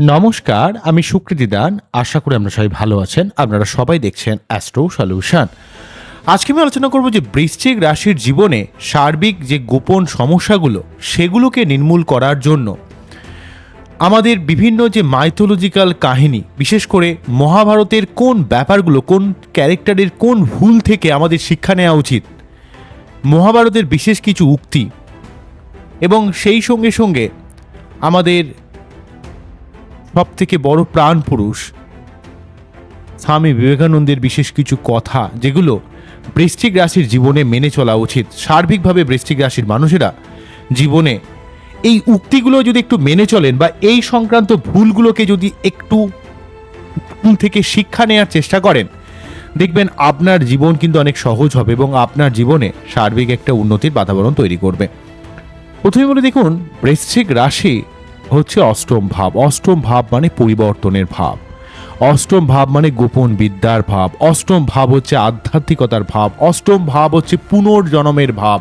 নমস্কার, আমি সুকৃতি দান। আশা করি আমরা সবাই ভালো আছেন। আপনারা সবাই দেখছেন অ্যাস্ট্রো সলিউশন আজকে আমি আলোচনা করব যে বৃশ্চিক রাশির জীবনে সার্বিক যে গোপন সমস্যাগুলো, সেগুলোকে নির্মূল করার জন্য আমাদের বিভিন্ন যে মাইথোলজিক্যাল কাহিনী, বিশেষ করে মহাভারতের কোন ব্যাপারগুলো, কোন ক্যারেক্টারের কোন ভুল থেকে আমাদের শিক্ষা নেওয়া উচিত, মহাভারতের বিশেষ কিছু উক্তি এবং সেই সঙ্গে সঙ্গে আমাদের সব থেকে বড় প্রাণ পুরুষ স্বামী বিবেকানন্দের বিশেষ কিছু কথা, যেগুলো বৃশ্চিক রাশির জীবনে মেনে চলা উচিত। সার্বিকভাবে বৃশ্চিক রাশির মানুষেরা জীবনে এই উক্তিগুলো যদি একটু মেনে চলেন বা এই সংক্রান্ত ভুলগুলোকে যদি একটু থেকে শিক্ষা নেওয়ার চেষ্টা করেন, দেখবেন আপনার জীবন কিন্তু অনেক সহজ হবে এবং আপনার জীবনে সার্বিক একটা উন্নতির বাতাবরণ তৈরি করবে। প্রথমে বলে দেখুন, বৃশ্চিক রাশি হচ্ছে অষ্টম ভাব। অষ্টম ভাব মানে পরিবর্তনের ভাব। অষ্টম ভাব মানে গোপন বিদ্যার ভাব। অষ্টম ভাব হচ্ছে আধ্যাত্মিকতার ভাব। অষ্টম ভাব হচ্ছে পুনর্জন্মের ভাব।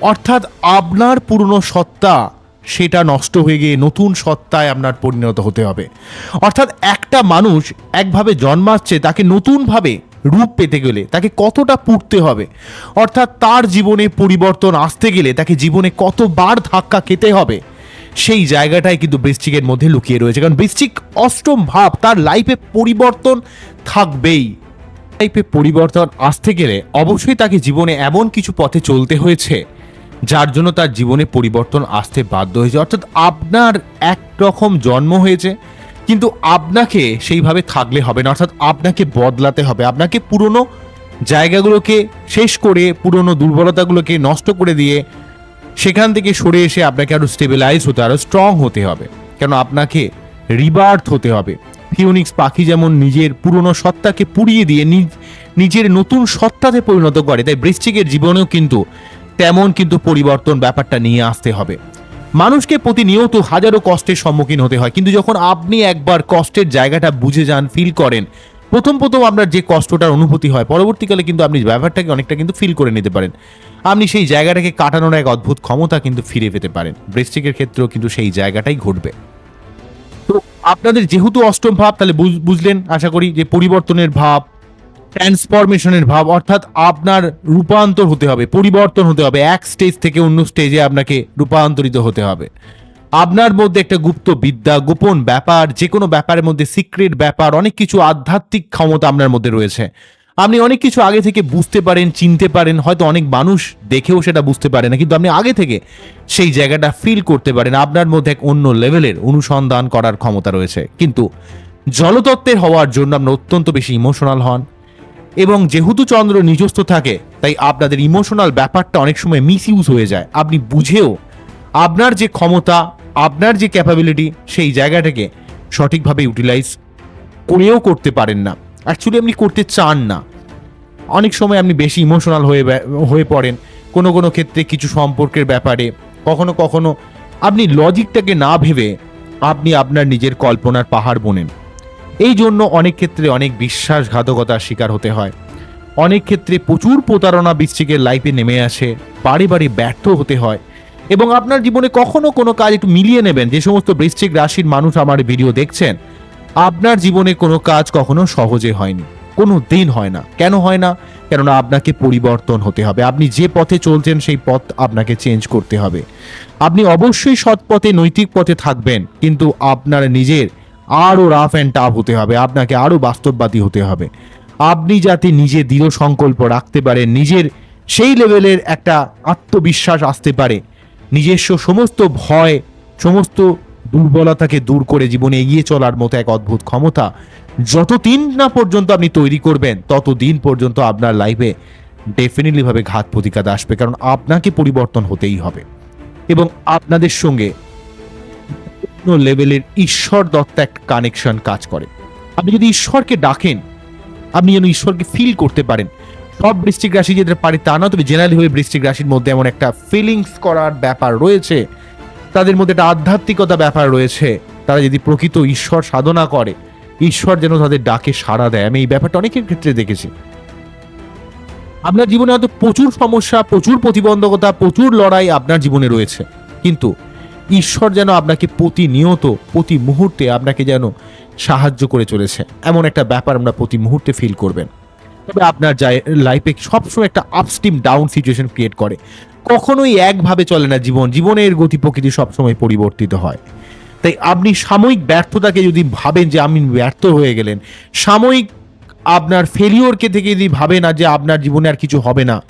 অর্থাৎ আপনার পুরনো সত্তা সেটা নষ্ট হয়ে গিয়ে নতুন সত্তায় আপনার পরিণত হতে হবে। অর্থাৎ একটা মানুষ একভাবে জন্মাচ্ছে, তাকে নতুনভাবে রূপ পেতে গেলে তাকে কতটা পুড়তে হবে? অর্থাৎ তার জীবনে পরিবর্তন আসতে গেলে তাকে জীবনে কতবার ধাক্কা খেতে হবে? সেই জায়গাটাই কিন্তু বৃশ্চিকের মধ্যে লুকিয়ে রয়েছে। কারণ বৃশ্চিক অষ্টম ভাব, তার লাইফে পরিবর্তন থাকবেই। লাইফে পরিবর্তন আসতে গেলে অবশ্যই তাকে জীবনে এমন কিছু পথে চলতে হয়েছে যার জন্য তার জীবনে পরিবর্তন আসতে বাধ্য হয়েছে। অর্থাৎ আপনার এক রকম জন্ম হয়েছে, কিন্তু আপনাকে সেইভাবে থাকলে হবে না। অর্থাৎ আপনাকে বদলাতে হবে। আপনাকে পুরনো জায়গাগুলোকে শেষ করে, পুরনো দুর্বলতাগুলোকে নষ্ট করে দিয়ে সেখান থেকে সরে এসে আপনাকে আরও স্টেবিলাইজ হতে আরও স্ট্রং হতে হবে। কেন? আপনাকে রিবার্থ হতে হবে। ফিওনিক্স পাখি যেমন নিজের পুরনো সত্তাকে পুড়িয়ে দিয়ে নিজ- নিজের নতুন সত্তাতে পরিণত করে, তাই বৃশ্চিকের জীবনেও কিন্তু তেমন কিন্তু পরিবর্তন ব্যাপারটা নিয়ে আসতে হবে। মানুষকে প্রতিনিয়ত হাজারো কষ্টের সম্মুখীন হতে হয়, কিন্তু যখন আপনি একবার কষ্টের জায়গাটা বুঝে যান ফিল করেন, প্রথম প্রথম আপনার যে কষ্টটার অনুভূতি হয়, পরবর্তীকালে কিন্তু আপনি ব্যাপারটাকে অনেকটা কিন্তু ফিল করে নিতে পারেন। আপনি সেই জায়গাটাকে কাটানোর এক অদ্ভুত ক্ষমতা কিন্তু ফিরে পেতে পারেন। বৃশ্চিকের ক্ষেত্রেও কিন্তু সেই জায়গাটাই ঘটবে। তো আপনাদের যেহেতু অষ্টম ভাব, তাহলে বুঝ- বুঝলেন, আশা করি যে পরিবর্তনের ভাব ট্রান্সফরমেশনের ভাব, অর্থাৎ আপনার রূপান্তর হতে হবে, পরিবর্তন হতে হবে, এক স্টেজ থেকে অন্য স্টেজে আপনাকে রূপান্তরিত হতে হবে। আপনার মধ্যে একটা গুপ্ত বিদ্যা, গোপন ব্যাপার যে কোনো ব্যাপারের মধ্যে সিক্রেট ব্যাপার, অনেক কিছু আধ্যাত্মিক ক্ষমতা আপনার মধ্যে রয়েছে। আপনি অনেক কিছু আগে থেকে বুঝতে পারেন, চিনতে পারেন, হয়তো অনেক মানুষ দেখেও সেটা বুঝতে পারে না, কিন্তু আপনি আগে থেকে সেই জায়গাটা ফিল করতে পারেন, আপনার মধ্যে এক অন্য লেভেলের অনুসন্ধান করার ক্ষমতা রয়েছে। কিন্তু জলতত্ত্বের হওয়ার জন্য আপনি অত্যন্ত বেশি ইমোশনাল হন এবং যেহেতু চন্দ্র নিজস্ব থাকে, তাই আপনাদের ইমোশনাল ব্যাপারটা অনেক সময় মিস ইউজ হয়ে যায়। আপনি বুঝেও আপনার যে ক্ষমতা, আপনার যে ক্যাপাবিলিটি সেই জায়গাটাকে সঠিকভাবে ইউটিলাইজ করেও করতে পারেন না। অ্যাকচুয়ালি আপনি করতে চান না। অনেক সময় আপনি বেশি ইমোশনাল হয়ে হয়ে পড়েন। কোনো কোনো ক্ষেত্রে কিছু সম্পর্কের ব্যাপারে কখনো কখনো আপনি লজিকটাকে না ভেবে আপনি আপনার নিজের কল্পনার পাহাড় বোনেন। এই জন্য অনেক ক্ষেত্রে অনেক বিশ্বাসঘাতকতার শিকার হতে হয়। অনেক ক্ষেত্রে প্রচুর প্রতারণা বৃশ্চিকের লাইফে নেমে আসে বারে বারে ব্যর্থ হতে হয় এবং আপনার জীবনে কখনো কোনো কাজ একটু মিলিয়ে নেবেন। যে সমস্ত বৃশ্চিক রাশির মানুষ আমার ভিডিও দেখছেন, আপনার জীবনে কোনো কাজ কখনো সহজে হয়নি, কোনো দিন হয় না। কেন হয় না? কেননা আপনাকে পরিবর্তন হতে হবে। আপনি যে পথে চলছেন, সেই পথ আপনাকে চেঞ্জ করতে হবে। আপনি অবশ্যই সৎ পথে, নৈতিক পথে থাকবেন, কিন্তু আপনার নিজের আরও রাফ অ্যান্ড টাফ হতে হবে। আপনাকে আরও বাস্তববাদী হতে হবে। আপনি যাতে নিজে দৃঢ় সংকল্প রাখতে পারেন, নিজের সেই লেভেলের একটা আত্মবিশ্বাস আসতে পারে। নিজস্ব সমস্ত ভয়, সমস্ত দুর্বলতাকে দূর করে জীবনে এগিয়ে চলার মতো এক অদ্ভুত ক্ষমতা যতদিন না পর্যন্ত আপনি তৈরি করবেন, ততদিন পর্যন্ত আপনার লাইফে ডেফিনেটলি ভাবে ঘাত প্রতিঘাত আসবে। কারণ আপনাকে পরিবর্তন হতেই হবে। এবং আপনাদের সঙ্গে অন্য লেভেলের ঈশ্বর দত্ত এক কানেকশন কাজ করে। আপনি যদি ঈশ্বরকে ডাকেন, আপনি যেন ঈশ্বরকে ফিল করতে পারেন। সব বৃষ্টিক রাশি যেতে পারে তা না, তবে জেনারেলি হয়ে বৃষ্টিক রাশির মধ্যে এমন একটা ফিলিংস করার ব্যাপার রয়েছে। তাদের মধ্যে একটা আধ্যাত্মিকতা ব্যাপার রয়েছে। তারা যদি প্রকৃত ঈশ্বর সাধনা করে, ঈশ্বর যেন তাদের ডাকে সাড়া দেয়। আমি এই ব্যাপারটা অনেকের ক্ষেত্রে দেখেছি। আপনার জীবনে হয়তো প্রচুর সমস্যা, প্রচুর প্রতিবন্ধকতা, প্রচুর লড়াই আপনার জীবনে রয়েছে। কিন্তু ঈশ্বর যেন আপনাকে প্রতিনিয়ত, প্রতি মুহূর্তে আপনাকে যেন সাহায্য করে চলেছে। এমন একটা ব্যাপার আমরা প্রতি মুহূর্তে ফিল করবেন। তবে আপনার লাইফে সবসময় একটা আপস্টিম ডাউন সিচুয়েশন ক্রিয়েট করে। কখনোই একভাবে চলে না জীবন। জীবনের গতি প্রকৃতি সবসময় পরিবর্তিত হয়। তাই আপনি সাময়িক ব্যর্থতাকে যদি ভাবেন যে আপনি ব্যর্থ হয়ে গেলেন, সাময়িক আপনার ফেলিওরকে থেকে যদি ভাবেন না যে আপনার জীবনে আর কিছু হবে না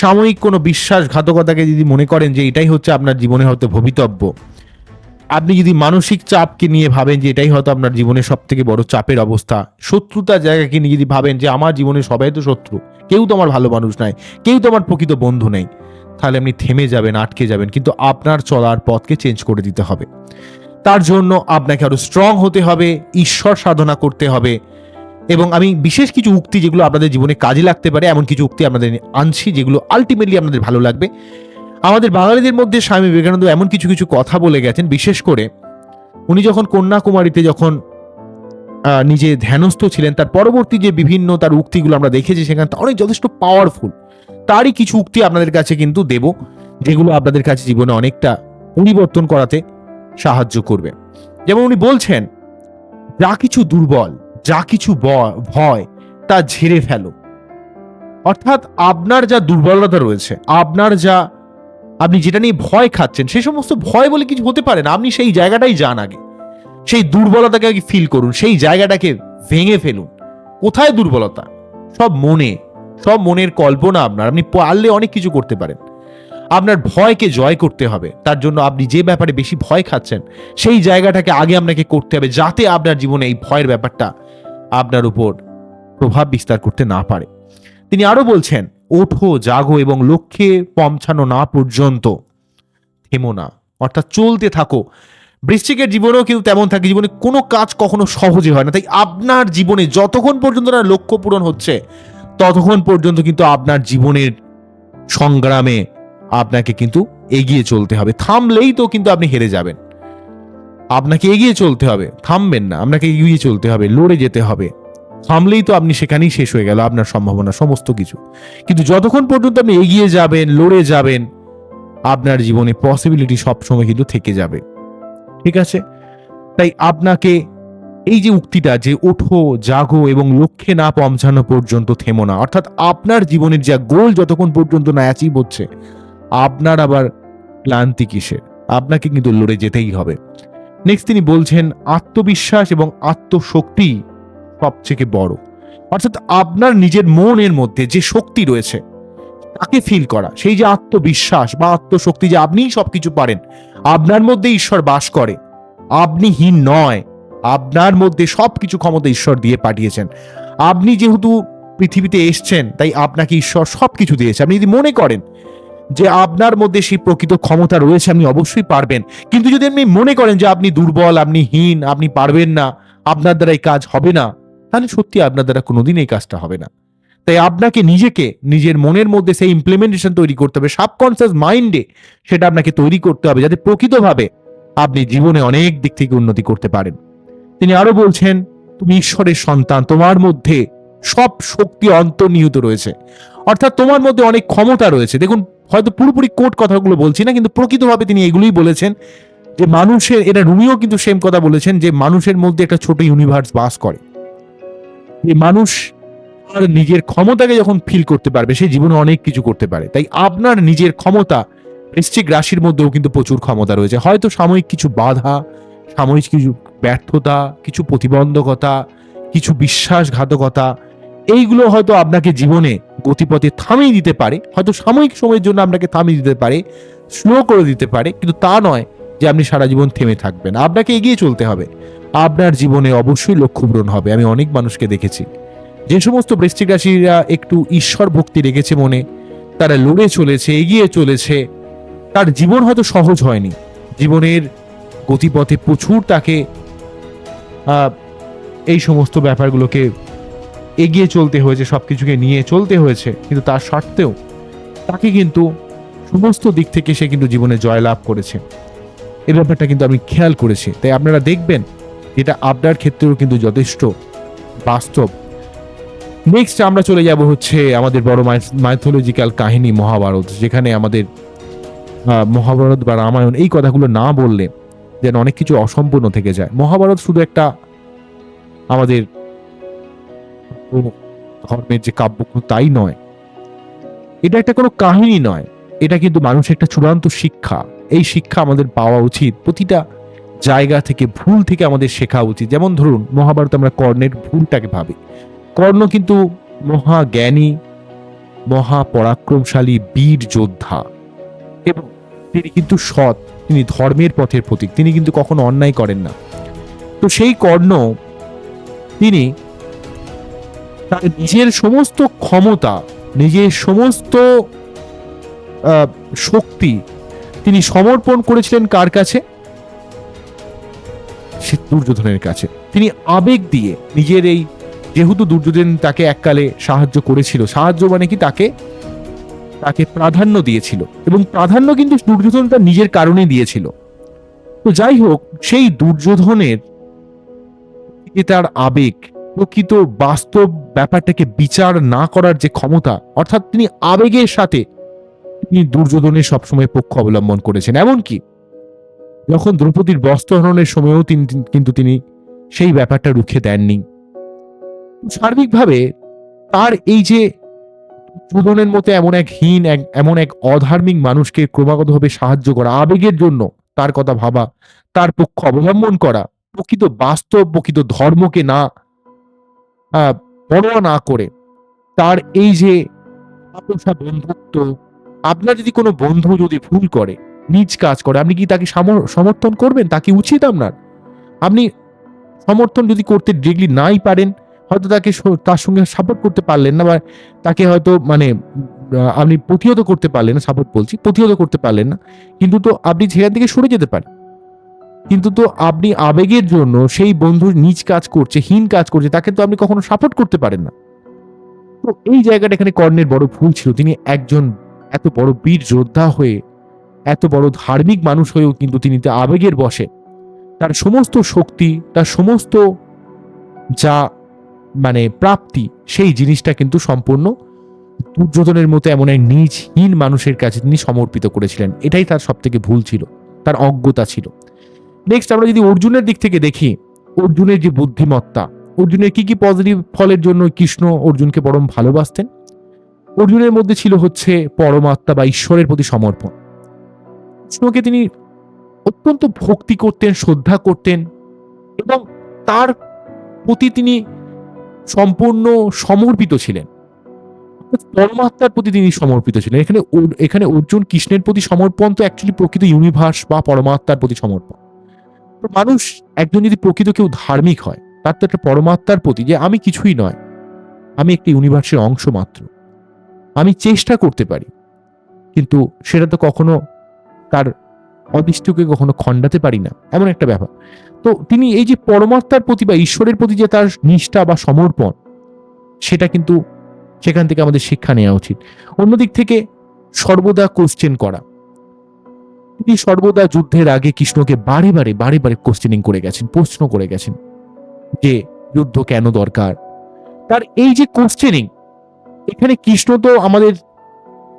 সাময়িক কোনো বিশ্বাসঘাতকতাকে যদি মনে করেন যে এটাই হচ্ছে আপনার জীবনে হয়তো ভবিতব্য, আপনি যদি মানসিক চাপকে নিয়ে ভাবেন যে এটাই হয়তো আপনার জীবনের সব থেকে বড় চাপের অবস্থা, শত্রুতার জায়গাকে নিয়ে যদি ভাবেন যে আমার জীবনে সবাই তো শত্রু, কেউ তো আমার ভালো মানুষ নাই, কেউ তো আমার প্রকৃত বন্ধু নেই, তাহলে আপনি থেমে যাবেন, আটকে যাবেন, কিন্তু আপনার চলার পথকে চেঞ্জ করে দিতে হবে। তার জন্য আপনাকে আরও স্ট্রং হতে হবে, ঈশ্বর সাধনা করতে হবে। এবং আমি বিশেষ কিছু উক্তি যেগুলো আপনাদের জীবনে কাজে লাগতে পারে, এমন কিছু উক্তি আপনাদের আনছি যেগুলো আলটিমেটলি আপনাদের ভালো লাগবে। আমাদের বাঙালিদের মধ্যে স্বামী বিবেকানন্দ এমন কিছু কিছু কথা বলে গেছেন, বিশেষ করে উনি যখন কন্যাকুমারীতে যখন নিজে ধ্যানস্থ ছিলেন, তার পরবর্তী যে বিভিন্ন তার উক্তিগুলো আমরা দেখেছি সেখানে অনেক যথেষ্ট পাওয়ারফুল তারই কিছু উক্তি আপনাদের কাছে কিন্তু দেব, যেগুলো আপনাদের কাছে জীবনে অনেকটা পরিবর্তন করাতে সাহায্য করবে। যেমন উনি বলছেন, যা কিছু দুর্বল যা কিছু ভয়, তা ঝেড়ে ফেলো। অর্থাৎ আপনার যা দুর্বলতা রয়েছে, আপনার যা, আপনি যেটা নিয়ে ভয় খাচ্ছেন সেই সমস্ত ভয় বলে কিছু হতে পারে না। আপনি সেই জায়গাটাই যান আগে। সেই দুর্বলতাকে আগে ফিল করুন, সেই জায়গাটাকে ভেঙে ফেলুন। কোথায় দুর্বলতা? সব মনে, সব মনের কল্পনা আপনার। আপনি পারলে অনেক কিছু করতে পারেন। আপনার ভয়কে জয় করতে হবে। তার জন্য আপনি যে ব্যাপারে বেশি ভয় খাচ্ছেন, সেই জায়গাটাকে আগে আপনাকে করতে হবে, যাতে আপনার জীবনে এই ভয়ের ব্যাপারটা আপনার উপর প্রভাব বিস্তার করতে না পারে। তিনি আরও বলছেন, ওঠো, জাগো এবং লক্ষ্যে পৌঁছানো না পর্যন্ত থেমো না। অর্থাৎ চলতে থাকো। বৃশ্চিকের জীবনেও কিন্তু তেমন থাকে, জীবনে কোনো কাজ কখনো সহজে হয় না। তাই আপনার জীবনে যতক্ষণ পর্যন্ত না লক্ষ্য পূরণ হচ্ছে, ততক্ষণ পর্যন্ত কিন্তু আপনার জীবনের সংগ্রামে আপনাকে কিন্তু এগিয়ে চলতে হবে। থামলেই তো কিন্তু আপনি হেরে যাবেন। আপনাকে এগিয়ে চলতে হবে, থামবেন না, আপনাকে এগিয়ে চলতে হবে, লড়ে যেতে হবে। থামলেই তো আপনি সেখানেই শেষ হয়ে গেল, আপনার সম্ভাবনা, সমস্ত কিছু। কিন্তু যতক্ষণ পর্যন্ত আপনি এগিয়ে যাবেন, লড়ে যাবেন, আপনার জীবনে পসিবিলিটি সবসময় কিন্তু থেকে যাবে। ঠিক আছে? তাই আপনাকে এই যে উক্তিটা যে ওঠো, জাগো এবং লক্ষ্যে না পৌঁছানো পর্যন্ত থেমো না, অর্থাৎ আপনার জীবনের যা গোল যতক্ষণ পর্যন্ত না অ্যাচিভ হচ্ছে, আপনার আবার ক্লান্তি কিসের? আপনাকে কিন্তু লড়ে যেতেই হবে। নেক্সট তিনি বলছেন, আত্মবিশ্বাস এবং আত্মশক্তি সবথেকে বড়। অর্থাৎ আপনার নিজের মনের মধ্যে যে শক্তি রয়েছে, তাকে ফিল করা, সেই যে আত্মবিশ্বাস বা আত্মশক্তি যে আপনিই সব কিছু পারেন, আপনার মধ্যে ঈশ্বর বাস করে। আপনি হীন নয়, আপনার মধ্যে সব কিছু ক্ষমতা ঈশ্বর দিয়ে পাঠিয়েছেন। আপনি যেহেতু পৃথিবীতে এসছেন, তাই আপনাকে ঈশ্বর সব কিছু দিয়েছে। আপনি যদি মনে করেন যে আপনার মধ্যে সেই প্রকৃত ক্ষমতা রয়েছে, আপনি অবশ্যই পারবেন। কিন্তু যদি আপনি মনে করেন যে আপনি দুর্বল, আপনি হীন, আপনি পারবেন না, আপনার দ্বারা এই কাজ হবে না, তাহলে সত্যি আপনার দ্বারা কোনোদিন এই কাজটা হবে না। তাই আপনাকে নিজেকে, নিজের মনের মধ্যে সেই ইমপ্লিমেন্টেশন তৈরি করতে হবে সাবকনসিয়াস মাইন্ডে সেটা আপনাকে তৈরি করতে হবে, যাতে প্রকৃতভাবে আপনি জীবনে অনেক দিক থেকে উন্নতি করতে পারেন। তিনি আরও বলছেন, তুমি ঈশ্বরের সন্তান, তোমার মধ্যে সব শক্তি অন্তর্নিহিত রয়েছে। অর্থাৎ তোমার মধ্যে অনেক ক্ষমতা রয়েছে। দেখুন হয়তো পুরোপুরি কোট কথাগুলো বলছি না, কিন্তু প্রকৃতভাবে তিনি এগুলোই বলেছেন যে মানুষের, এটা রুমিও কিন্তু সেম কথা বলেছেন যে মানুষের মধ্যে একটা ছোট ইউনিভার্স বাস করে। যে মানুষ নিজের ক্ষমতাকে যখন ফিল করতে পারবে, সে জীবনে অনেক কিছু করতে পারে। তাই আপনার নিজের ক্ষমতা বৃশ্চিক রাশির মধ্যেও কিন্তু প্রচুর ক্ষমতা রয়েছে। হয়তো সাময়িক কিছু বাধা, সাময়িক কিছু ব্যর্থতা, কিছু প্রতিবন্ধকতা, কিছু বিশ্বাসঘাতকতা, এইগুলো হয়তো আপনাকে জীবনে গতিপথে থামিয়ে দিতে পারে, হয়তো সাময়িক সময়ের জন্য আপনাকে থামিয়ে দিতে পারে স্লো করে দিতে পারে, কিন্তু তা নয় যে আপনি সারা জীবন থেমে থাকবেন। আপনাকে এগিয়ে চলতে হবে। আপনার জীবনে অবশ্যই লক্ষ্য পূরণ হবে। আমি অনেক মানুষকে দেখেছি। যে সমস্ত বৃশ্চিক রাশিরা একটু ঈশ্বর ভক্তি রেখেছে মনে, তারা লড়ে চলেছে, এগিয়ে চলেছে, তার জীবন হয়তো সহজ হয়নি। জীবনের গতিপথে প্রচুর তাকে এই সমস্ত ব্যাপারগুলোকে এগিয়ে চলতে হয়েছে সব কিছুকে নিয়ে চলতে হয়েছে। কিন্তু তার সত্ত্বেও তাকে কিন্তু সমস্ত দিক থেকে সে কিন্তু জীবনে জয়লাভ করেছে। এই ব্যাপারটা কিন্তু আমি খেয়াল করেছি। তাই আপনারা দেখবেন এটা আপনার ক্ষেত্রেও কিন্তু যথেষ্ট বাস্তব। নেক্সট আমরা চলে যাব হচ্ছে আমাদের বড় মাইথোলজিক্যাল কাহিনী মহাভারত, যেখানে আমাদের মহাভারত বা রামায়ণ এই কথাগুলো না বললে যেন অনেক কিছু অসম্পূর্ণ থেকে যায়। মহাভারত শুধু একটা আমাদের ধর্মের যে কাব্য তাই নয়। এটা একটা কোনো কাহিনী নয়। এটা কিন্তু মানুষের একটা চূড়ান্ত শিক্ষা। এই শিক্ষা আমাদের পাওয়া উচিত। প্রতিটা জায়গা থেকে, ভুল থেকে আমাদের শেখা উচিত। যেমন ধরুন, মহাভারত আমরা কর্ণের ভুলটাকে ভাবি। কর্ণ কিন্তু মহা জ্ঞানী মহা পরাক্রমশালী বীর যোদ্ধা এবং তিনি কিন্তু সৎ। তিনি ধর্মের পথের প্রতীক। তিনি কিন্তু কখনো অন্যায় করেন না। তো সেই কর্ণ, তিনি তার নিজের সমস্ত ক্ষমতা, নিজের সমস্ত শক্তি তিনি সমর্পণ করেছিলেন কার কাছে? সে দুর্যোধনের কাছে। তিনি আবেগ দিয়ে নিজের এই, যেহেতু দুর্যোধন তাকে এককালে সাহায্য করেছিল, সাহায্য মানে কি? তাকে তাকে প্রাধান্য দিয়েছিল। এবং প্রাধান্য কিন্তু দুর্যোধন তার নিজের কারণে দিয়েছিল। তো যাই হোক, সেই দুর্যোধনের তার আবেগ প্রকৃত বাস্তব ব্যাপারটাকে বিচার না করার যে ক্ষমতা, অর্থাৎ তিনি আবেগের সাথে তিনি দুর্যোধনের সবসময় পক্ষ অবলম্বন করেছেন। এমনকি যখন দ্রৌপদীর বস্ত্রহরণের সময়ও তিনি কিন্তু তিনি সেই ব্যাপারটা রুখে দেননি। সার্বিকভাবে তার এই যে দুর্যোধনের মতো এমন এক হীন, এক, এমন এক অধার্মিক মানুষকে ক্রমাগতভাবে সাহায্য করা, আবেগের জন্য তার কথা ভাবা, তার পক্ষ অবলম্বন করা, প্রকৃত বাস্তব, প্রকৃত ধর্মকে না পরোয়া না করে তার এই যে আপোষা বন্ধুত্ব, আপনার যদি কোনো বন্ধু যদি ভুল করে, নিজ কাজ করে, আপনি কি তাকে সামর- সমর্থন করবেন? তাকে উচিত আপনার? আপনি সমর্থন যদি করতে ডিগ্রি নাই পারেন, হয়তো তাকে তার সঙ্গে সাপোর্ট করতে পারলেন না বা তাকে হয়তো মানে আপনি প্রতিহত করতে পারলেন না সাপোর্ট বলছি, প্রতিহত করতে পারলেন না, কিন্তু তো আপনি সেখান থেকে সরে যেতে পারেন। কিন্তু তো আপনি আবেগের জন্য সেই বন্ধু নিজ কাজ করছে, হীন কাজ করছে, তাকে তো আপনি কখনো সাপোর্ট করতে পারেন না। তো এই জায়গাটা এখানে কর্ণের বড় ভুল ছিল। তিনি একজন এত বড় বীর যোদ্ধা হয়ে, এত বড় ধার্মিক মানুষ হয়েও কিন্তু তিনি তো আবেগের বসে তার সমস্ত শক্তি, তার সমস্ত যা মানে প্রাপ্তি, সেই জিনিসটা কিন্তু সম্পূর্ণ দুর্যোধনের মতো এমন এক নিজহীন মানুষের কাছে তিনি সমর্পিত করেছিলেন। এটাই তার সব থেকে ভুল ছিল। তার অজ্ঞতা ছিল। নেক্সট আমরা যদি অর্জুনের দিক থেকে দেখি, অর্জুনের যে বুদ্ধিমত্তা, অর্জুনের কি কি পজিটিভ ফলের জন্য কৃষ্ণ অর্জুনকে পরম ভালোবাসতেন? অর্জুনের মধ্যে ছিল হচ্ছে পরমাত্মা বা ঈশ্বরের প্রতি সমর্পণ। কৃষ্ণকে তিনি অত্যন্ত ভক্তি করতেন, শ্রদ্ধা করতেন এবং তার প্রতি তিনি সম্পূর্ণ সমর্পিত ছিলেন। পরমাত্মার প্রতি তিনি সমর্পিত ছিলেন। এখানে এখানে অর্জুন কৃষ্ণের প্রতি সমর্পণ তো অ্যাকচুয়ালি প্রকৃত ইউনিভার্স বা পরমাত্মার প্রতি সমর্পণ। মানুষ একজন যদি প্রকৃত কেউ ধার্মিক হয়, তার তো একটা পরমাত্মার প্রতি যে আমি কিছুই নয়, আমি একটি ইউনিভার্সের অংশ মাত্র। আমি চেষ্টা করতে পারি, কিন্তু সেটা তো কখনো তার অদৃষ্টকে কখনো খণ্ডাতে পারি না, এমন একটা ব্যাপার। তো তিনি এই যে পরমাত্মার প্রতি বা ঈশ্বরের প্রতি যে তার নিষ্ঠা বা সমর্পণ, সেটা কিন্তু সেখান থেকে আমাদের শিক্ষা নেওয়া উচিত। অন্যদিক থেকে সর্বদা কোশ্চেন করা তিনি সর্বদা যুদ্ধের আগে কৃষ্ণকে বারে বারে বারে বারে কোশ্চেনিং করে গেছেন, প্রশ্ন করে গেছেন যে যুদ্ধ কেন দরকার? তার এই যে কোশ্চেনিং এখানে কৃষ্ণ তো আমাদের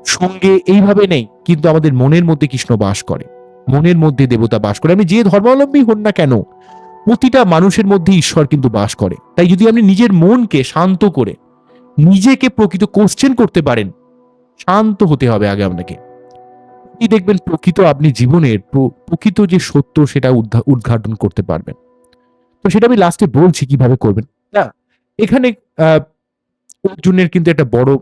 সঙ্গে এইভাবে নেই, কিন্তু আমাদের মনের মধ্যে কৃষ্ণ বাস করে। মনের মধ্যে দেবতা বাস করে। আপনি যে ধর্মাবলম্বী হন না কেন, প্রতিটা মানুষের মধ্যে ঈশ্বর কিন্তু বাস করে। তাই যদি আপনি নিজের মনকে শান্ত করে নিজেকে প্রকৃত কোশ্চেন করতে পারেন, শান্ত হতে হবে আগে আপনাকে। কি দেখবেন প্রকৃত আপনি জীবনের প্রকৃত যে সত্য সেটা উদ্ঘা- উদ্ঘাটন করতে পারবেন। তো সেটা আমি লাস্টে বলছি কীভাবে করবেন। না, এখানে অর্জুনের কিন্তু একটা বড়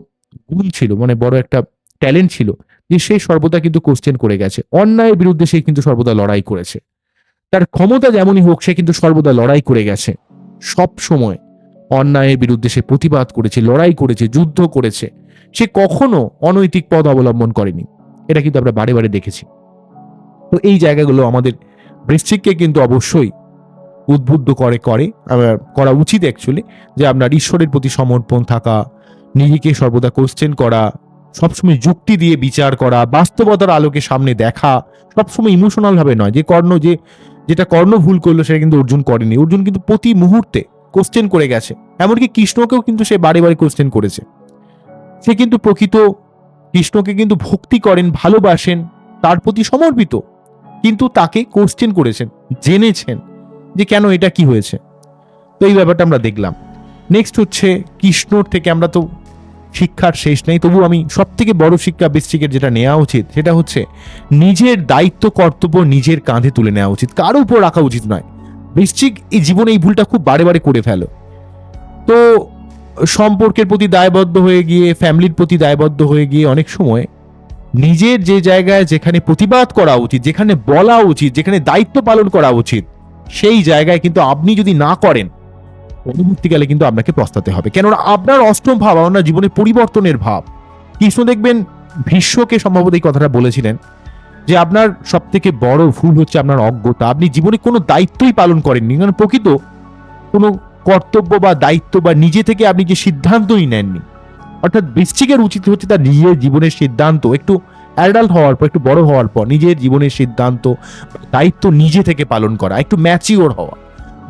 গুণ ছিল মানে বড় একটা ট্যালেন্ট ছিল, যে সে সর্বদা কিন্তু কোশ্চেন করে গেছে। অন্যায়ের বিরুদ্ধে সে কিন্তু সর্বদা লড়াই করেছে। তার ক্ষমতা যেমনই হোক, সে কিন্তু সর্বদা লড়াই করে গেছে। সব সময় অন্যায়ের বিরুদ্ধে সে প্রতিবাদ করেছে, লড়াই করেছে, যুদ্ধ করেছে। সে কখনো অনৈতিক পদ অবলম্বন করেনি। এটা কিন্তু আমরা বারে বারে দেখেছি। তো এই জায়গাগুলো আমাদের বৃশ্চিককে কিন্তু অবশ্যই উদ্বুদ্ধ করে করে আবার করা উচিত অ্যাকচুয়ালি যে আপনার ঈশ্বরের প্রতি সমর্পণ থাকা, নিজেকে সর্বদা কোশ্চেন করা, সবসময় যুক্তি দিয়ে বিচার করা, বাস্তবতার আলোকে সামনে দেখা, সবসময় ইমোশনালভাবে নয়। যে কর্ণ যে, যেটা কর্ণ ভুল করল সেটা কিন্তু অর্জুন করেনি। অর্জুন কিন্তু প্রতি মুহূর্তে কোশ্চেন করে গেছে। এমনকি কৃষ্ণকেও কিন্তু সে বারে বারে কোশ্চেন করেছে। সে কিন্তু প্রকৃত কৃষ্ণকে কিন্তু ভক্তি করেন, ভালোবাসেন, তার প্রতি সমর্পিত। কিন্তু তাকে কোশ্চেন করেছেন, জেনেছেন যে কেন এটা কি হয়েছে। তো এই ব্যাপারটা আমরা দেখলাম। নেক্সট হচ্ছে কৃষ্ণর থেকে আমরা তো শিক্ষার শেষ নেই তবু আমি সব থেকে বড় শিক্ষা বৃশ্চিকের যেটা নেওয়া উচিত, সেটা হচ্ছে নিজের দায়িত্ব, কর্তব্য নিজের কাঁধে তুলে নেওয়া উচিত। কারও উপর রাখা উচিত নয়। বৃশ্চিক এই জীবনে এই ভুলটা খুব বারে বারে করে ফেলো। তো সম্পর্কের প্রতি দায়বদ্ধ হয়ে গিয়ে, ফ্যামিলির প্রতি দায়বদ্ধ হয়ে গিয়ে অনেক সময় নিজের যে জায়গায় যেখানে প্রতিবাদ করা উচিত, যেখানে বলা উচিত, যেখানে দায়িত্ব পালন করা উচিত, সেই জায়গায় কিন্তু আপনি যদি না করেন, পরবর্তীকালে কিন্তু আপনাকে পস্তাতে হবে। কেননা আপনার অষ্টম ভাব, আপনার জীবনে পরিবর্তনের ভাব। কৃষ্ণ দেখবেন, ভীষ্মকে সম্ভবত এই কথাটা বলেছিলেন যে আপনার সব থেকে বড় ভুল হচ্ছে আপনার অজ্ঞতা। আপনি জীবনে কোনো দায়িত্বই পালন করেননি। কারণ প্রকৃত কোনো কর্তব্য বা দায়িত্ব বা নিজে থেকে আপনি যে সিদ্ধান্তই নেননি, অর্থাৎ বৃশ্চিকের উচিত হচ্ছে তার নিজের জীবনের সিদ্ধান্ত, একটু অ্যাডাল্ট হওয়ার পর, একটু বড় হওয়ার পর, নিজের জীবনের সিদ্ধান্ত দায়িত্ব নিজে থেকে পালন করা, একটু ম্যাচিওর হওয়া।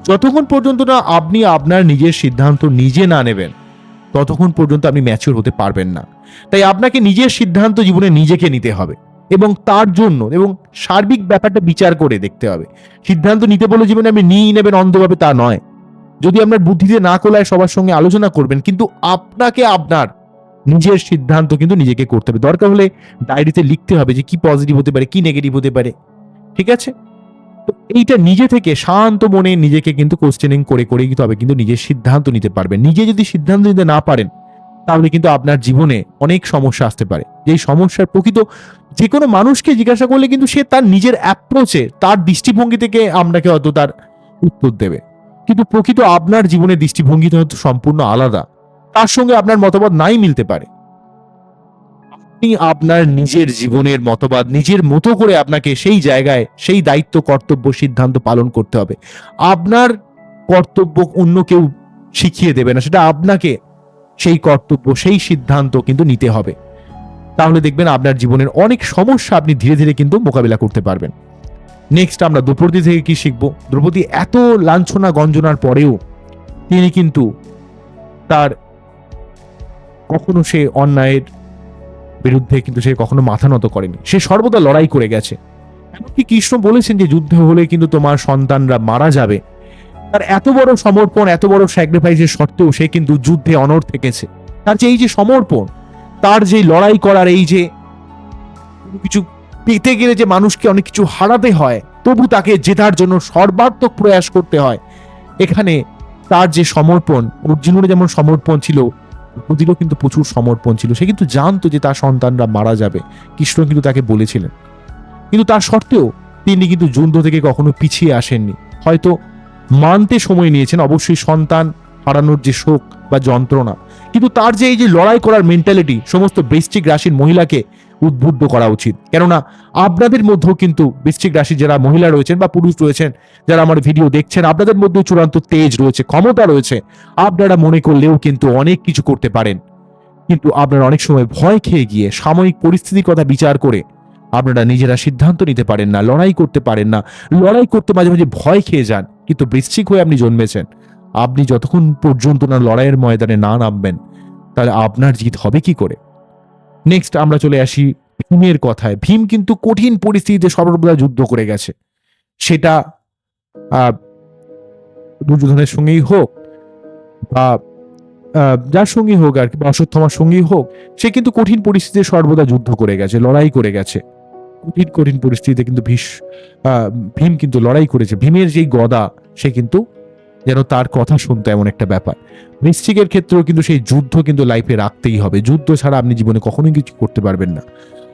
যতক্ষণ পর্যন্ত না আপনি আপনার নিজের সিদ্ধান্ত নিজে না নেবেন, ততক্ষণ পর্যন্ত আপনি ম্যাচিওর হতে পারবেন না। তাই আপনাকে নিজের সিদ্ধান্ত জীবনে নিজেকে নিতে হবে এবং তার জন্য এবং সার্বিক ব্যাপারটা বিচার করে দেখতে হবে। সিদ্ধান্ত নিতে বলে জীবনে আপনি নিয়েই নেবেন অন্ধভাবে তা নয়। যদি আপনার বুদ্ধিতে না কোলায় সবার সঙ্গে আলোচনা করবেন, কিন্তু আপনাকে আপনার নিজের সিদ্ধান্ত কিন্তু নিজেকে করতে হবে। দরকার হলে ডায়েরিতে লিখতে হবে যে কি পজিটিভ হতে পারে, কি নেগেটিভ হতে পারে। ঠিক আছে? তো এইটা নিজে থেকে শান্ত মনে নিজেকে কিন্তু কোশ্চেনিং করে করে তবে কিন্তু নিজের সিদ্ধান্ত নিতে পারবেন। নিজে যদি সিদ্ধান্ত নিতে না পারেন, তাহলে কিন্তু আপনার জীবনে অনেক সমস্যা আসতে পারে। যেই সমস্যার প্রকৃত যে কোনো মানুষকে জিজ্ঞাসা করলে কিন্তু সে তার নিজের অ্যাপ্রোচে তার দৃষ্টিভঙ্গি থেকে আপনাকে হয়তো তার উত্তর দেবে। কিন্তু প্রকৃত আপনার জীবনের দৃষ্টিভঙ্গি হয়তো সম্পূর্ণ আলাদা। তার সঙ্গে আপনার মতবাদ নাই মিলতে পারে। আপনি আপনার নিজের জীবনের মতবাদ নিজের মতো করে আপনাকে সেই জায়গায় সেই দায়িত্ব, কর্তব্য, সিদ্ধান্ত পালন করতে হবে। আপনার কর্তব্য অন্য কেউ শিখিয়ে দেবে না, সেটা আপনাকে সেই কর্তব্য, সেই সিদ্ধান্ত কিন্তু নিতে হবে। তাহলে দেখবেন আপনার জীবনের অনেক সমস্যা আপনি ধীরে ধীরে কিন্তু মোকাবিলা করতে পারবেন। নেক্সট আমরা দ্রৌপদী থেকে কি শিখব? দ্রৌপদী এত লাঞ্ছনা গঞ্জনার পরেও তিনি কিন্তু তার কখনো সে অন্যায়ের বিরুদ্ধে কিন্তু সে কখনো মাথা নত করেনি। সে সর্বদা লড়াই করে গেছে। এমনকি কৃষ্ণ বলেছেন যে যুদ্ধ হলে কিন্তু তোমার সন্তানরা মারা যাবে। তার এত বড় সমর্পণ, এত বড় স্যাক্রিফাইসের সত্ত্বেও সে কিন্তু যুদ্ধে অনর থেকেছে। তার যে এই যে সমর্পণ, তার যে লড়াই করার এই যে কিছু পেতে গেলে যে মানুষকে অনেক কিছু হারাতে হয়, তবু তাকে জেতার জন্য সর্বাত্মক প্রয়াস করতে হয়। এখানে তার যে সমর্পণ, অর্জুনের যেমন সমর্পণ ছিল দ্রৌপদীরও কিন্তু প্রচুর সমর্পণ ছিল। সে কিন্তু জানতো যে তার সন্তানরা মারা যাবে। কৃষ্ণ কিন্তু তাকে বলেছিলেন। কিন্তু তার সত্ত্বেও তিনি কিন্তু যুদ্ধ থেকে কখনো পিছিয়ে আসেননি। হয়তো মানতে সময় নিয়েছেন, অবশ্যই সন্তান হারানোর যে শোক বা যন্ত্রণা। কিন্তু তার যে এই যে লড়াই করার মেন্টালিটি সমস্ত বৃশ্চিক রাশির মহিলাকে উদ্বুদ্ধ করা উচিত। কেননা আপনাদের মধ্যেও কিন্তু বৃশ্চিক রাশির যারা মহিলা রয়েছেন বা পুরুষ রয়েছেন, যারা আমার ভিডিও দেখছেন, আপনাদের মধ্যেও চূড়ান্ত তেজ রয়েছে, ক্ষমতা রয়েছে। আপনারা মনে করলেও কিন্তু অনেক কিছু করতে পারেন। কিন্তু আপনারা অনেক সময় ভয় খেয়ে গিয়ে, সাময়িক পরিস্থিতির কথা বিচার করে আপনারা নিজেরা সিদ্ধান্ত নিতে পারেন না, লড়াই করতে পারেন না। লড়াই করতে মাঝে মাঝে ভয় খেয়ে যান, কিন্তু বৃশ্চিক হয়ে আপনি জন্মেছেন। আপনি যতক্ষণ পর্যন্ত না লড়াইয়ের ময়দানে না নামবেন, তাহলে আপনার জিত হবে কি করে? নেক্সট আমরা চলে আসি ভীমের কথায়। ভীম কিন্তু কঠিন পরিস্থিতিতে সর্বদা যুদ্ধ করে গেছে। সেটা দুর্যোধনের সঙ্গেই হোক বা যার সঙ্গেই হোক আর কি, বা অশ্বত্থমার সঙ্গেই হোক, সে কিন্তু কঠিন পরিস্থিতিতে সর্বদা যুদ্ধ করে গেছে, লড়াই করে গেছে। কঠিন কঠিন পরিস্থিতিতে কিন্তু ভীষ ভীম কিন্তু লড়াই করেছে। ভীমের যেই গদা, সে কিন্তু যেন তার কথা শুনতো এমন একটা ব্যাপার। বৃশ্চিকের ক্ষেত্রেও কিন্তু সেই যুদ্ধ কিন্তু লাইফে রাখতেই হবে। যুদ্ধ ছাড়া আপনি জীবনে কখনোই কিছু করতে পারবেন না।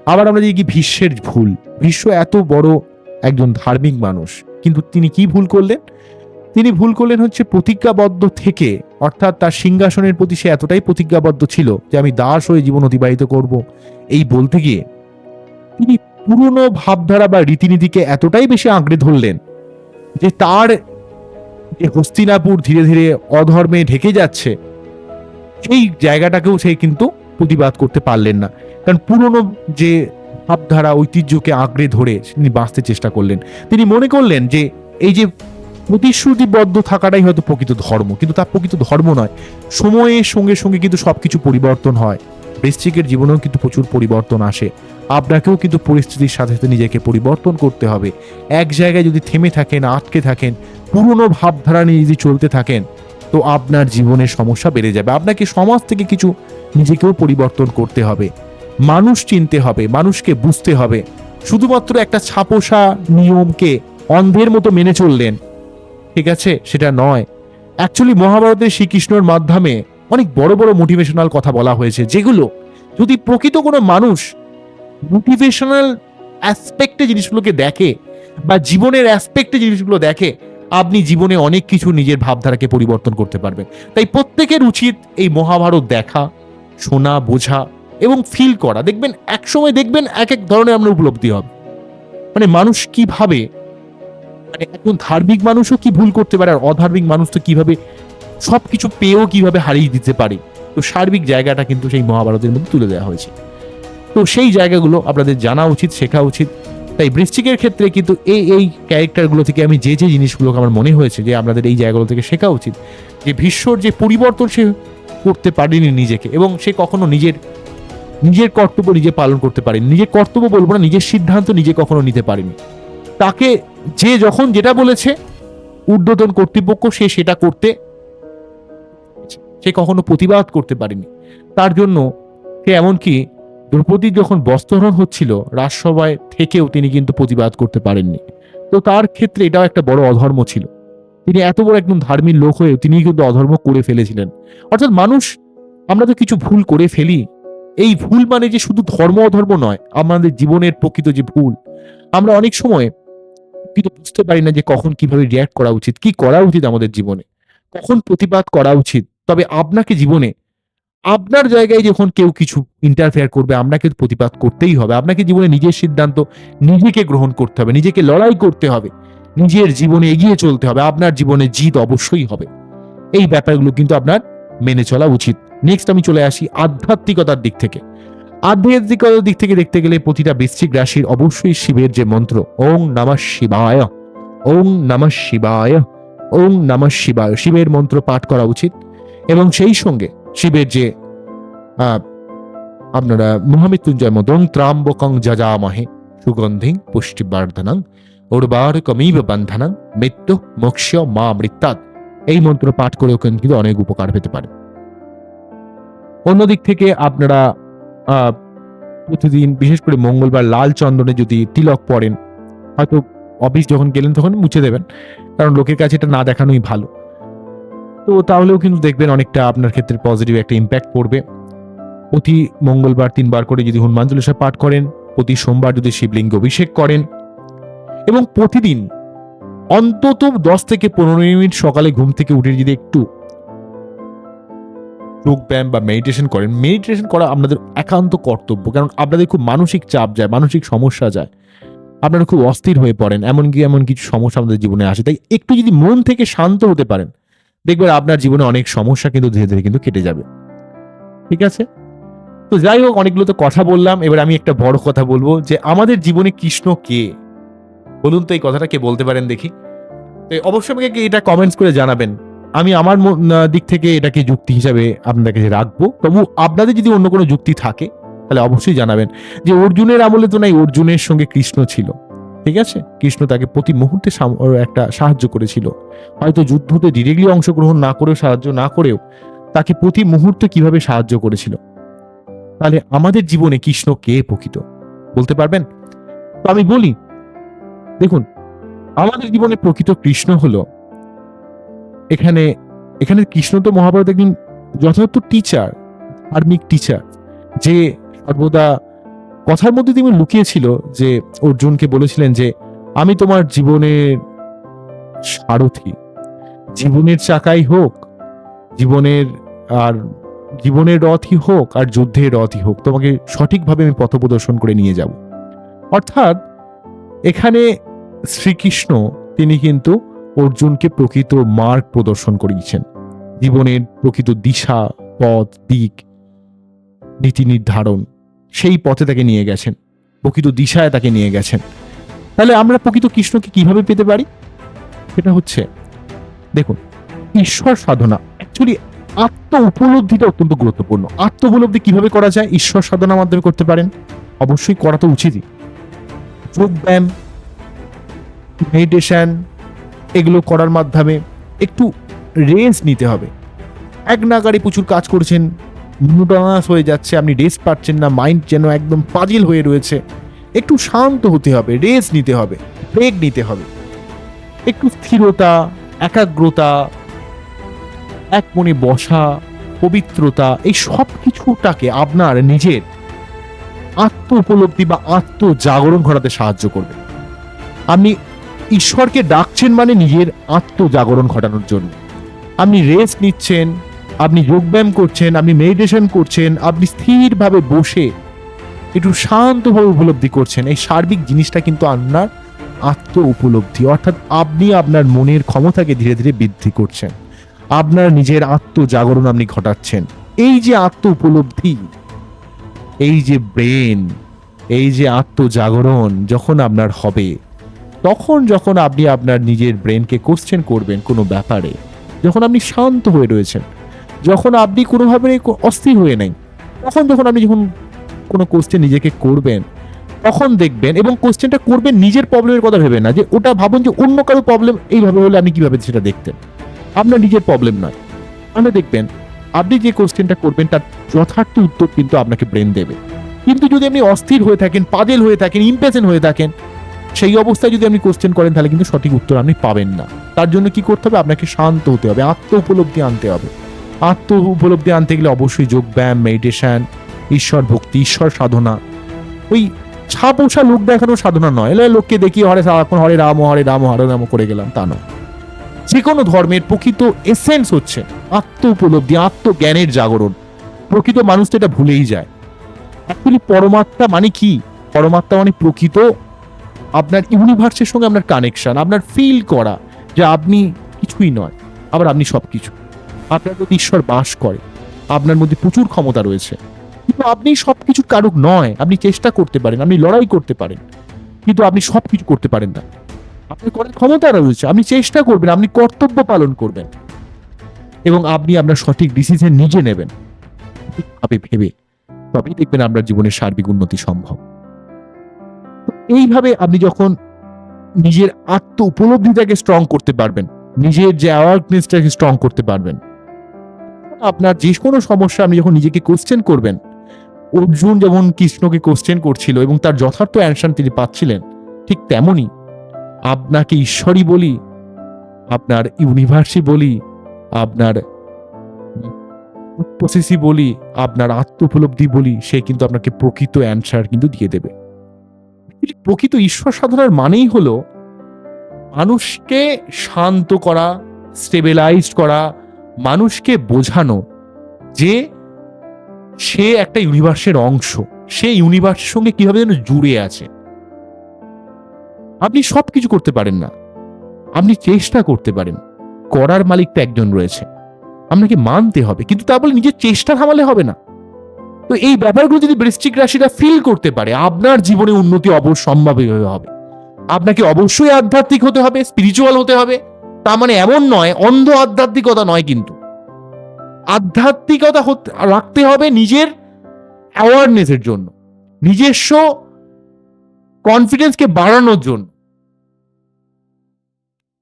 আবার আমরা দেখি ভীষ্মের ভুল। ভীষ্ম এত বড় একজন ধার্মিক মানুষ, কিন্তু তিনি কি ভুল করলেন? তিনি ভুল করলেন হচ্ছে প্রতিজ্ঞাবদ্ধ থেকে, অর্থাৎ তার সিংহাসনের প্রতি সে এতটাই প্রতিজ্ঞাবদ্ধ ছিল যে আমি দাস হয়ে জীবন অতিবাহিত করব। এই বলতে গিয়ে তিনি পুরনো ভাবধারা বা রীতিনীতিকে এতটাই বেশি আঁকড়ে ধরলেন যে তার যে হস্তিনাপুর ধীরে ধীরে অধর্মে ঢেকে যাচ্ছে। সেই জায়গাটাকেও সে কিন্তু প্রতিবাদ করতে পারলেন না। কারণ পুরনো যে ভাবধারা, ঐতিহ্যকে আঁকড়ে ধরে তিনি বাঁচতে চেষ্টা করলেন। তিনি মনে করলেন যে এই যে প্রতিশ্রুতিবদ্ধ থাকাটাই হয়তো প্রকৃত ধর্ম, কিন্তু তা প্রকৃত ধর্ম নয়। সময়ের সঙ্গে সঙ্গে কিন্তু সবকিছু পরিবর্তন হয়। বৃশ্চিকের জীবনেও কিন্তু প্রচুর পরিবর্তন আসে। আপনাকেও কিন্তু পরিস্থিতির সাথে সাথে নিজেকে পরিবর্তন করতে হবে। এক জায়গায় যদি থেমে থাকেন, আটকে থাকেন, পুরনো ভাবধারা নিয়ে যদি চলতে থাকেন, তো আপনার জীবনের সমস্যা বেড়ে যাবে। আপনাকে সমাজ থেকে কিছু নিজেকেও পরিবর্তন করতে হবে। মানুষ চিনতে হবে, মানুষকে বুঝতে হবে। শুধুমাত্র একটা ছাপোষা নিয়মকে অন্ধের মতো মেনে চললেন, ঠিক আছে? সেটা নয়। অ্যাকচুয়ালি মহাভারতে শ্রীকৃষ্ণর মাধ্যমে অনেক বড় বড় মোটিভেশনাল কথা বলা হয়েছে, যেগুলো যদি প্রকৃত কোনো মানুষ মোটিভেশনাল অ্যাসপেক্টে জিনিসগুলোকে দেখে বা জীবনের অ্যাসপেক্টে জিনিসগুলো দেখে, আপনি জীবনে অনেক কিছু নিজের ভাবধারাকে পরিবর্তন করতে পারবেন। তাই প্রত্যেকের উচিত এই মহাভারত দেখা, শোনা, বোঝা এবং ফিল করা। দেখবেন, একসময় দেখবেন এক এক ধরনের আপনার উপলব্ধি হবে। মানে মানুষ কীভাবে মানে একজন ধার্মিক মানুষও কি ভুল করতে পারে, আর অধার্মিক মানুষ তো কীভাবে সবকিছু পেয়েও কীভাবে হারিয়ে দিতে পারে? তো সার্বিক জায়গাটা কিন্তু সেই মহাভারতের মধ্যে তুলে দেওয়া হয়েছে। তো সেই জায়গাগুলো আপনাদের জানা উচিত, শেখা উচিত। তাই বৃশ্চিকের ক্ষেত্রে কিন্তু এই এই ক্যারেক্টারগুলো থেকে আমি যে যে জিনিসগুলো আমার মনে হয়েছে যে আপনাদের এই জায়গাগুলো থেকে শেখা উচিত, যে ভীষ্মর যে পরিবর্তন সে করতে পারেনি নিজেকে এবং সে কখনো নিজের নিজের কর্তব্য নিজে পালন করতে পারেনি। নিজের কর্তব্য বলব না, নিজের সিদ্ধান্ত নিজে কখনো নিতে পারেনি। তাকে যে যখন যেটা বলেছে, ঊর্ধ্বতন কর্তৃপক্ষ সে সেটা করতে সে কখনো প্রতিবাদ করতে পারেনি। তার জন্য সে এমনকি দ্রৌপদীর যখন বস্ত্রহরণ হচ্ছিল, রাজসভায় থেকেও তিনি কিন্তু প্রতিবাদ করতে পারেননি। তো তার ক্ষেত্রে এটাও একটা বড় অধর্ম ছিল। তিনি এত বড় একদম ধার্মিক লোক হয়েও তিনি কিন্তু অধর্ম করে ফেলেছিলেন। অর্থাৎ মানুষ, আমরা তো কিছু ভুল করে ফেলি। এই ভুল মানে যে শুধু ধর্ম অধর্ম নয়, আমাদের জীবনের প্রকৃত যে ভুল, আমরা অনেক সময় কিন্তু বুঝতে পারি না যে কখন কীভাবে রিয়াক্ট করা উচিত, কি করা উচিত আমাদের জীবনে, কখন প্রতিবাদ করা উচিত। তবে আপনাকে জীবনে, আপনার জায়গায় যখন কেউ কিছু ইন্টারফেয়ার করবে, আপনাকে প্রতিবাদ করতেই হবে। আপনাকে জীবনে নিজের সিদ্ধান্ত নিজেকে গ্রহণ করতে হবে, নিজেকে লড়াই করতে হবে, নিজের জীবনে এগিয়ে চলতে হবে, আপনার জীবনে জিত অবশ্যই হবে। এই ব্যাপারগুলো কিন্তু আপনার মেনে চলা উচিত। নেক্সট আমি চলে আসি আধ্যাত্মিকতার দিক থেকে। আধ্যাত্মিকতার দিক থেকে দেখতে গেলে প্রতিটা বৃশ্চিক রাশির অবশ্যই শিবের যে মন্ত্র, ওং নমঃ শিবায় ওং নমঃ শিবায় ওং নমঃ শিবায় শিবের মন্ত্র পাঠ করা উচিত। এবং সেই সঙ্গে শিবের যে আপনারা মহামৃত্যুঞ্জয় মদং ত্রাম্বকং যজামহে সুগন্ধিং পুষ্টিবর্ধনং উর্বার কমিব বন্ধনং মৃত্যু মোক্ষ মা মৃত্যাদ এই মন্ত্র পাঠ করেও কিন্তু অনেক উপকার পেতে পারে। অন্যদিক থেকে আপনারা প্রতিদিন বিশেষ করে মঙ্গলবার লাল চন্দনে যদি তিলক পড়েন, হয়তো অফিস যখন গেলেন তখন মুছে দেবেন, কারণ লোকের কাছে এটা না দেখানোই ভালো। তো তাহলেও কিন্তু দেখবেন অনেকটা আপনার ক্ষেত্রে পজিটিভ একটা ইম্প্যাক্ট পড়বে। প্রতি মঙ্গলবার তিনবার করে যদি হনুমান চল্লিশা পাঠ করেন, প্রতি সোমবার যদি শিবলিঙ্গ অভিষেক করেন এবং প্রতিদিন অন্তত দশ থেকে পনেরো মিনিট সকালে ঘুম থেকে উঠে যদি একটু যোগ ব্যায়াম বা মেডিটেশন করেন মেডিটেশন করা আপনাদের একান্ত কর্তব্য। কারণ আপনাদের খুব মানসিক চাপ যায়, মানসিক সমস্যা যায়। আপনারা খুব অস্থির হয়ে পড়েন, এমনকি এমন কিছু সমস্যা আমাদের জীবনে আসে। তাই একটু যদি মন থেকে শান্ত হতে পারেন দেখবেন আপনার জীবনে অনেক সমস্যা কিন্তু ধীরে ধীরে কিন্তু কেটে যাবে। ঠিক আছে? তো যাই হোক, অনেকগুলো তো কথা বললাম। এবার আমি একটা বড় কথা বলব যে, আমাদের জীবনে কৃষ্ণ কে? বলুন তো এই কথাটা কে বলতে পারেন দেখি। তো অবশ্যই আমাকে এটা কমেন্টস করে জানাবেন। আমি আমার দিক থেকে এটাকে যুক্তি হিসাবে আপনাদের কাছে রাখব। তবু আপনাদের যদি অন্য কোনো যুক্তি থাকে, তাহলে অবশ্যই জানাবেন। যে অর্জুনের আমলে তো নাই, অর্জুনের সঙ্গে কৃষ্ণ ছিল। ঠিক আছে? কৃষ্ণ তাকে প্রতি মুহূর্তে একটা সাহায্য করেছিল। হয়তো যুদ্ধতে ডিরেক্টলি অংশগ্রহণ না করেও, সাহায্য না করেও তাকে প্রতি মুহূর্তে কীভাবে সাহায্য করেছিল? তাহলে আমাদের জীবনে কৃষ্ণ কে প্রকৃত? বলতে পারবেন? তো আমি বলি, দেখুন, আমাদের জীবনে প্রকৃত কৃষ্ণ হলো এখানে এখানে কৃষ্ণ তো মহাভারত একজন যথার্থ টিচার ধার্মিক টিচার যে সর্বদা কথার মধ্যে তিনি লুকিয়েছিল যে অর্জুনকে বলেছিলেন যে, আমি তোমার জীবনের সারথি। জীবনের চাকাই হোক, জীবনের আর জীবনের রথই হোক আর যুদ্ধের রথই হোক, তোমাকে সঠিকভাবে আমি পথ প্রদর্শন করে নিয়ে যাব। অর্থাৎ, এখানে শ্রীকৃষ্ণ তিনি কিন্তু অর্জুনকে প্রকৃত মার্গ প্রদর্শন করিয়েছেন। জীবনের প্রকৃত দিশা, পথ, দিক, নীতি নির্ধারণ সেই পথে তাকে নিয়ে গেছেন, প্রকৃত দিশায় তাকে নিয়ে গেছেন। তাহলে আমরা প্রকৃত কৃষ্ণকে কীভাবে পেতে পারি? সেটা হচ্ছে, দেখুন, ঈশ্বর সাধনা অ্যাকচুয়ালি আত্ম উপলব্ধিটা অত্যন্ত গুরুত্বপূর্ণ। আত্ম উপলব্ধি কীভাবে করা যায়? ঈশ্বর সাধনার মাধ্যমে করতে পারেন। অবশ্যই করা তো উচিতই। যোগ ব্যায়াম মেডিটেশন এগুলো করার মাধ্যমে একটু রেঞ্জ নিতে হবে। এক নাগারে প্রচুর কাজ করছেন নুডানাস হয়ে যাচ্ছে, আপনি রেস্ট পাচ্ছেন না মাইন্ড যেন একদম পাজিল হয়ে রয়েছে। একটু শান্ত হতে হবে রেস্ট নিতে হবে ব্রেক নিতে হবে। একটু স্থিরতা, একাগ্রতা, এক মনে বসা, পবিত্রতা, এই সব কিছুটাকে আপনার নিজের আত্ম উপলব্ধি বা আত্ম জাগরণ ঘটাতে সাহায্য করবে। আপনি ঈশ্বরকে ডাকছেন মানে নিজের আত্ম জাগরণ ঘটানোর জন্য। আপনি রেস্ট নিচ্ছেন আপনি যোগব্যায়াম করছেন, আপনি মেডিটেশন করছেন, আপনি স্থিরভাবে বসে একটু শান্তভাবে উপলব্ধি করছেন, এই সার্বিক জিনিসটা কিন্তু আপনার আত্ম উপলব্ধি, অর্থাৎ আপনি আপনার মনের ক্ষমতাকে ধীরে ধীরে বৃদ্ধি করছেন, আপনার নিজের আত্ম জাগরণ আপনি ঘটাচ্ছেন, এই যে আত্ম উপলব্ধি, এই যে ব্রেন, এই যে আত্ম জাগরণ যখন আপনার হবে, তখন যখন আপনি আপনার নিজের ব্রেনকে কোশ্চেন করবেন কোনো ব্যাপারে, যখন আপনি শান্ত হয়ে রয়েছেন যখন আপনি কোনোভাবে অস্থির হয়ে নেই, তখন যখন আপনি যখন কোনো কোশ্চেন নিজেকে করবেন, তখন দেখবেন এবং কোশ্চেনটা করবেন নিজের প্রবলেমের কথা ভেবে না, যে ওটা ভাবুন যে অন্য কারও প্রবলেম এইভাবে হলে আপনি কীভাবে সেটা দেখতেন। আপনার নিজের প্রবলেম নয়। তাহলে দেখবেন, আপনি যে কোশ্চেনটা করবেন তার যথার্থ উত্তর কিন্তু আপনাকে ব্রেন দেবে। কিন্তু যদি আপনি অস্থির হয়ে থাকেন পাদেল হয়ে থাকেন ইম্পেশেন্ট হয়ে থাকেন, সেই অবস্থায় যদি আপনি কোশ্চেন করেন তাহলে কিন্তু সঠিক উত্তর আপনি পাবেন না। তার জন্য কি করতে হবে? আপনাকে শান্ত হতে হবে আত্ম উপলব্ধি আনতে হবে। আত্ম উপলব্ধি আনতে গেলে অবশ্যই যোগব্যায়াম মেডিটেশন ঈশ্বর ভক্তি, ঈশ্বর সাধনা। ওই ছাপোষা লোক দেখানোর সাধনা নয়। এলে লোককে দেখি হরে সারাক্ষণ হরে রাম হরে রাম হরে রাম করে গেলাম। তা নয়। যে কোনো ধর্মের প্রকৃত এসেন্স হচ্ছে আত্ম উপলব্ধি আত্মজ্ঞানের জাগরণ। প্রকৃত মানুষ তো এটা ভুলেই যায়। অ্যাকচুয়ালি পরমাত্মা মানে কি? পরমাত্মা মানে প্রকৃত আপনার ইউনিভার্সের সঙ্গে আপনার কানেকশন আপনার ফিল করা যে আপনি কিছুই নয়, আবার আপনি সব কিছু আপনার মধ্যে ঈশ্বর বাস করে, আপনার মধ্যে প্রচুর ক্ষমতা রয়েছে। কিন্তু আপনি সব কিছুর কারুক নয়, আপনি চেষ্টা করতে পারেন, আপনি লড়াই করতে পারেন। কিন্তু আপনি সব কিছু করতে পারেন না। আপনার করার ক্ষমতা রয়েছে, আপনি চেষ্টা করবেন, আপনি কর্তব্য পালন করবেন। এবং আপনি আপনার সঠিক ডিসিশন নিজে নেবেন। ঠিকভাবে ভেবে, তবেই দেখবেন আপনার জীবনের সার্বিক উন্নতি সম্ভব। এইভাবে আপনি যখন নিজের আত্ম উপলব্ধিটাকে স্ট্রং করতে পারবেন, নিজের যে অ্যাওয়ারনেসটাকে স্ট্রং করতে পারবেন আপনার যে কোনো সমস্যা আপনি যখন নিজেকে কোশ্চেন করবেন, অর্জুন যেমন কৃষ্ণকে কোশ্চেন করছিল এবং তার যথার্থ অ্যানসার তিনি পাচ্ছিলেন, ঠিক তেমনই আপনাকে ঈশ্বরই বলি, আপনার ইউনিভার্সই বলি, আপনার প্রসেসই বলি, আপনার আত্ম উপলব্ধি বলি, সে কিন্তু আপনাকে প্রকৃত অ্যানসার কিন্তু দিয়ে দেবে। প্রকৃত ঈশ্বর সাধনার মানেই হলো মানুষকে শান্ত করা স্টেবিলাইজড করা মানুষকে বোঝানো যে সে একটা ইউনিভার্সের অংশ। সে ইউনিভার্সের সঙ্গে কীভাবে যেন জুড়ে আছে। আপনি সব কিছু করতে পারেন না। আপনি চেষ্টা করতে পারেন। করার মালিক তো একজন রয়েছে। আপনাকে মানতে হবে। কিন্তু তা বলে নিজের চেষ্টা থামালে হবে না। তো এই ব্যাপারগুলো যদি বৃশ্চিক রাশিটা ফিল করতে পারে, আপনার জীবনে উন্নতি অবশ্যম্ভাবী হবে। আপনাকে অবশ্যই আধ্যাত্মিক হতে হবে স্পিরিচুয়াল হতে হবে। তা মানে এমন নয়, অন্ধ আধ্যাত্মিকতা নয় কিন্তু। আধ্যাত্মিকতা রাখতে হবে নিজের অ্যাওয়ারনেসের জন্য, নিজস্ব কনফিডেন্সকে বাড়ানোর জন্য।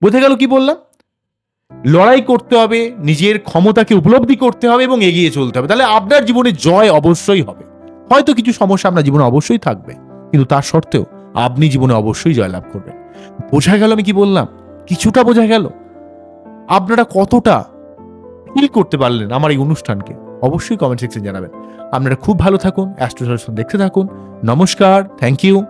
বোঝা গেল কি বললাম? লড়াই করতে হবে, নিজের ক্ষমতাকে উপলব্ধি করতে হবে এবং এগিয়ে চলতে হবে। তাহলে আপনার জীবনে জয় অবশ্যই হবে। হয়তো কিছু সমস্যা আপনার জীবনে অবশ্যই থাকবে, কিন্তু তার সত্ত্বেও আপনি জীবনে অবশ্যই জয়লাভ করবেন। বোঝা গেল আমি কি বললাম? কিছুটা বোঝা গেল। আপনারা কতটা ফিল করতে পারলেন আমার এই অনুষ্ঠানকে? অবশ্যই কমেন্ট সেকশন জানাবেন। আপনারা খুব ভালো থাকুন অ্যাস্ট্রো দেখতে থাকুন। নমস্কার থ্যাংক ইউ